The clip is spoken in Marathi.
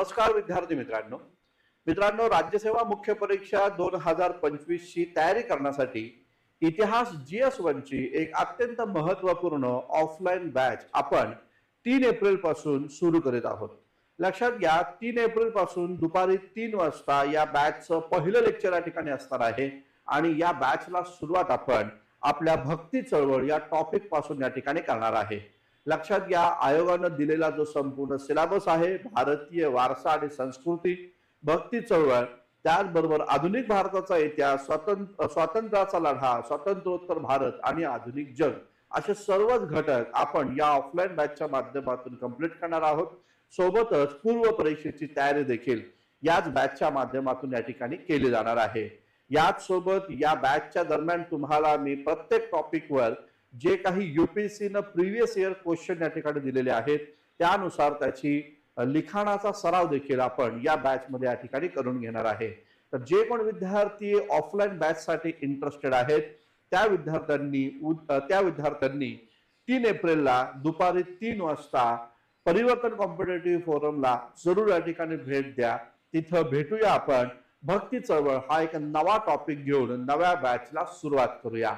नमस्कार विद्यार्थी मित्रांनो. मित्रांनो राज्यसेवा मुख्य परीक्षा दोन हजार पंचवीस ची तयारी करण्यासाठी इतिहास जीएस वन ची एक अत्यंत महत्त्वपूर्ण ऑफलाईन बॅच आपण तीन एप्रिलपासून सुरू करीत आहोत. लक्षात घ्या तीन एप्रिलपासून दुपारी तीन वाजता या बॅचचं पहिलं लेक्चर या ठिकाणी असणार आहे आणि या बॅचला सुरुवात आपण आपल्या भक्ती चळवळ या टॉपिकपासून या ठिकाणी करणार आहे. लक्षात घ्या आयोगानं दिलेला जो संपूर्ण सिलेबस आहे भारतीय वारसा आणि संस्कृती भक्ती चळवळ त्याचबरोबर आधुनिक भारताचा इतिहास स्वातंत्र स्वातंत्र्याचा लढा स्वातंत्र्योत्तर भारत आणि आधुनिक जग असे सर्वच घटक आपण या ऑफलाईन बॅचच्या माध्यमातून कंप्लीट करणार आहोत. सोबतच पूर्व परीक्षेची तयारी देखील याच बॅचच्या माध्यमातून या ठिकाणी केली जाणार आहे. याच सोबत या बॅचच्या दरम्यान तुम्हाला मी प्रत्येक टॉपिकवर जे काही युपीएससीनं न प्रिव्हियस इयर क्वेश्चन या ठिकाणी दिलेले आहेत त्यानुसार त्याची लिखाणाचा सराव देखील आपण या बॅचमध्ये या ठिकाणी करून घेणार आहे. तर जे कोण विद्यार्थी ऑफलाईन बॅच साठी इंटरेस्टेड आहेत त्या विद्यार्थ्यांनी त्या विद्यार्थ्यांनी तीन एप्रिलला दुपारी तीन वाजता परिवर्तन कॉम्पिटेटिव्ह फोरमला जरूर या ठिकाणी भेट द्या. तिथं भेटूया आपण. भक्ती चळवळ हा एक नवा टॉपिक घेऊन नव्या बॅचला सुरुवात करूया.